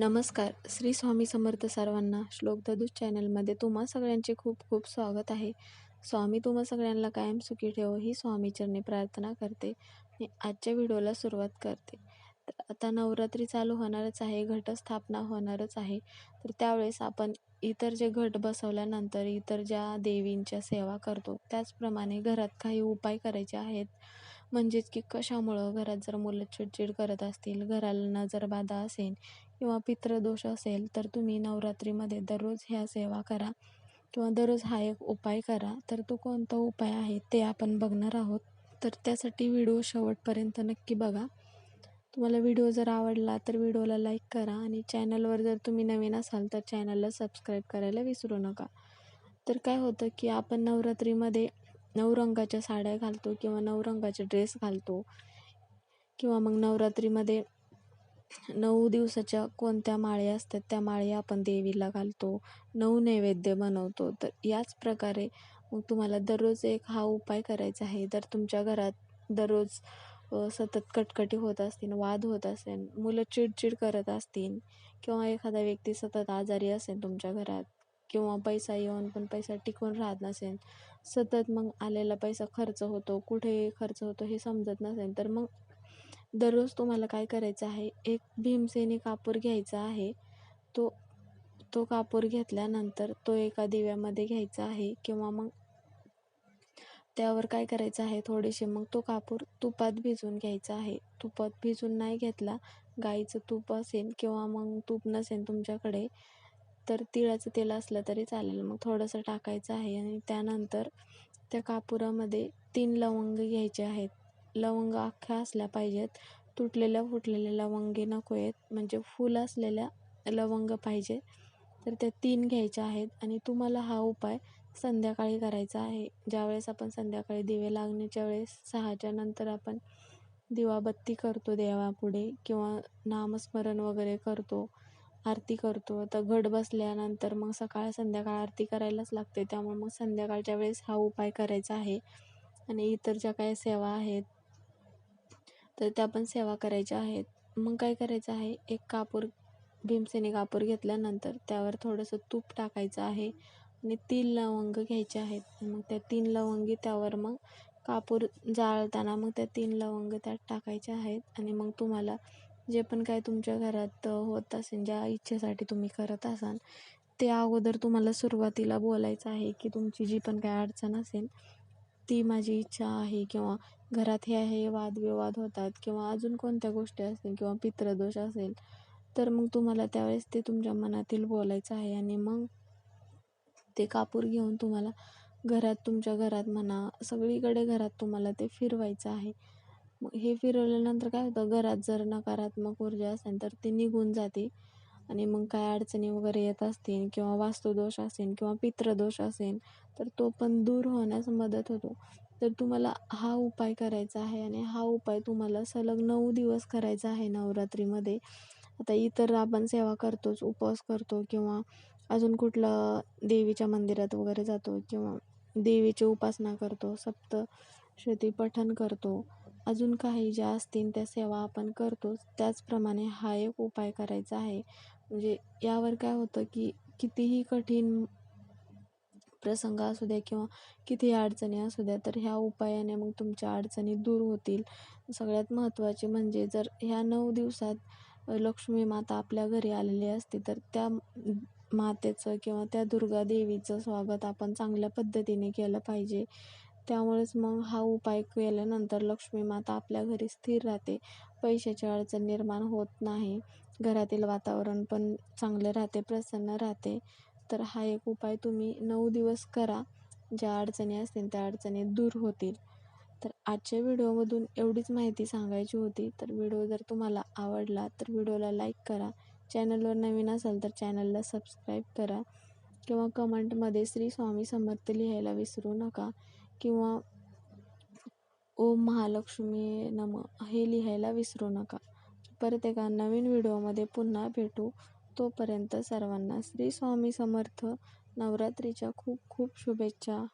नमस्कार. श्री स्वामी समर्थ सर्वांना श्लोक ददूज चॅनलमध्ये तुम्हा सगळ्यांचे खूप खूप स्वागत आहे. स्वामी तुम्हा सगळ्यांना कायम सुखी ठेवो ही स्वामीचरणी प्रार्थना करते. आणि आजच्या व्हिडिओला सुरुवात करते. तर आता नवरात्री चालू होणारच आहे घटस्थापना होणारच आहे. तर त्यावेळेस आपण इतर जे घट बसवल्यानंतर इतर ज्या देवींच्या सेवा करतो त्याचप्रमाणे घरात काही उपाय करायचे आहेत. म्हणजेच की कशामुळं घरात जर मुलं चिडचिड करत असतील घराला नजर बाधा असेल किंवा पितृदोष असेल तर तुम्ही नवरात्रीमध्ये दररोज ह्या सेवा करा किंवा दररोज हा एक उपाय करा. तर तो कोणता उपाय आहे ते आपण बघणार आहोत. तर त्यासाठी व्हिडिओ शेवटपर्यंत नक्की बघा. तुम्हाला व्हिडिओ जर आवडला तर व्हिडिओला लाईक करा आणि चॅनलवर जर तुम्ही नवीन असाल तर चॅनलला सबस्क्राईब करायला विसरू नका. तर काय होतं की आपण नवरात्रीमध्ये नऊ रंगाच्या साड्या घालतो किंवा नऊ रंगाचे ड्रेस घालतो किंवा मग नवरात्रीमध्ये नऊ दिवसाच्या कोणत्या माळे असतात त्या माळे आपण देवीला घालतो नऊ नैवेद्य बनवतो. तर याच प्रकारे मग तुम्हाला दररोज एक हा उपाय करायचा आहे. तर तुमच्या घरात दररोज सतत कटकटी होत असतील वाद होत असेल मुलं चिडचिड करत असतील किंवा एखादा व्यक्ती सतत आजारी असेल तुमच्या घरात किंवा पैसा येऊन पण पैसा टिकून राहत नसेल सतत मग आलेला पैसा खर्च होतो कुठे खर्च होतो हे समजत नसेल तर मग दररोज तुम्हाला काय करायचं आहे? एक भीमसेनी कापूर घ्यायचा आहे. तो तो कापूर घेतल्यानंतर तो एका दिव्यामध्ये घ्यायचा आहे किंवा मग त्यावर काय करायचं आहे? थोडेसे मग तो कापूर तुपात भिजवून घ्यायचा आहे. तुपात भिजून नाही घेतला गाईचं तूप असेल किंवा मग तूप नसेल तुमच्याकडे तर तिळाचं तेल असलं तरी चालेल. मग थोडंसं टाकायचं आहे आणि त्यानंतर त्या कापुरामध्ये तीन लवंग घ्यायचे आहेत. लवंग अख्ख्या असल्या पाहिजेत. तुटलेल्या फुटलेल्या लवंगी नको आहेत. म्हणजे फुल असलेल्या लवंग पाहिजे. तर त्या तीन घ्यायच्या आहेत. आणि तुम्हाला हा उपाय संध्याकाळी करायचा आहे. ज्यावेळेस आपण संध्याकाळी दिवे लागण्याच्या वेळेस सहाच्या नंतर आपण दिवाबत्ती करतो देवापुढे किंवा नामस्मरण वगैरे करतो आरती करतो. तर घट बसल्यानंतर मग सकाळ संध्याकाळ आरती करायलाच लागते. त्यामुळे मग संध्याकाळच्या वेळेस हा उपाय करायचा आहे. आणि इतर ज्या काही सेवा आहेत तर त्या पण सेवा करायच्या आहेत. मग काय करायचं आहे? एक कापूर भीमसेनी कापूर घेतल्यानंतर त्यावर थोडंसं तूप टाकायचं आहे आणि तीन लवंग घ्यायचे आहेत. मग त्या तीन लवंगी त्यावर मग कापूर जाळताना मग त्या तीन लवंग त्यात टाकायच्या आहेत आणि मग तुम्हाला जे पण काय तुमच्या घरात होत असेल ज्या इच्छेसाठी तुम्ही करत असाल ते अगोदर तुम्हाला सुरुवातीला बोलायचं आहे की तुमची जी पण काय अडचण असेल ती माझी इच्छा आहे किंवा घरात हे हे वादविवाद होतात किंवा अजून कोणत्या गोष्टी असतील किंवा पितृदोष असेल तर मग तुम्हाला त्यावेळेस ते तुमच्या मनातील बोलायचं आहे आणि मग ते कापूर घेऊन तुम्हाला घरात तुमच्या घरात म्हणा सगळीकडे घरात तुम्हाला ते फिरवायचं आहे. मग हे फिरवल्यानंतर काय होतं घरात जर नकारात्मक ऊर्जा असेल तर ती निघून जाते. आणि मग काय अडचणी वगैरे येत असतील किंवा वास्तुदोष असेल किंवा पितृदोष असेल तर तो पण दूर होण्यास मदत होतो. तर तुम्हाला हा उपाय करायचा आहे आणि हा उपाय तुम्हाला सलग नऊ दिवस करायचा आहे नवरात्रीमध्ये. आता इतर आपण सेवा करतोच उपवास करतो किंवा अजून कुठलं देवीच्या मंदिरात वगैरे जातो किंवा देवीची उपासना करतो सप्त श्रुती पठण करतो. अजून काही ज्या असतील त्या सेवा आपण करतोच. त्याचप्रमाणे हा एक उपाय करायचा आहे. म्हणजे यावर काय होतं की कितीही कठीण प्रसंग असू द्या किंवा किती अडचणी असू द्या तर ह्या उपायाने मग तुमच्या अडचणी दूर होतील. सगळ्यात महत्त्वाचे म्हणजे जर ह्या नऊ दिवसात लक्ष्मी माता आपल्या घरी आलेली असते तर त्या मातेचं किंवा त्या दुर्गा देवीचं स्वागत आपण चांगल्या पद्धतीने केलं पाहिजे. त्यामुळेच मग हा उपाय केल्यानंतर लक्ष्मी माता आपल्या घरी स्थिर राहते. पैशाची अडचण निर्माण होत नाही. घरातील वातावरण पण चांगले राहते प्रसन्न राहते. तर हा एक उपाय तुम्ही नऊ दिवस करा. ज्या अडचणी असतील त्या अडचणी दूर होतील. तर आजच्या व्हिडिओमधून एवढीच माहिती सांगायची होती. तर व्हिडिओ जर तुम्हाला आवडला तर व्हिडिओला लाईक करा. चॅनलवर नवीन असाल तर चॅनलला सबस्क्राईब करा. किंवा कमेंटमध्ये श्री स्वामी समर्थ लिहायला विसरू नका. किंवा ओम महालक्ष्मी नम हे लिहायला विसरू नका. परत एका नवीन व्हिडिओमध्ये पुन्हा भेटू. तोपर्यंत सर्वांना श्री स्वामी समर्थ. नवरात्रीच्या खूप खूप शुभेच्छा.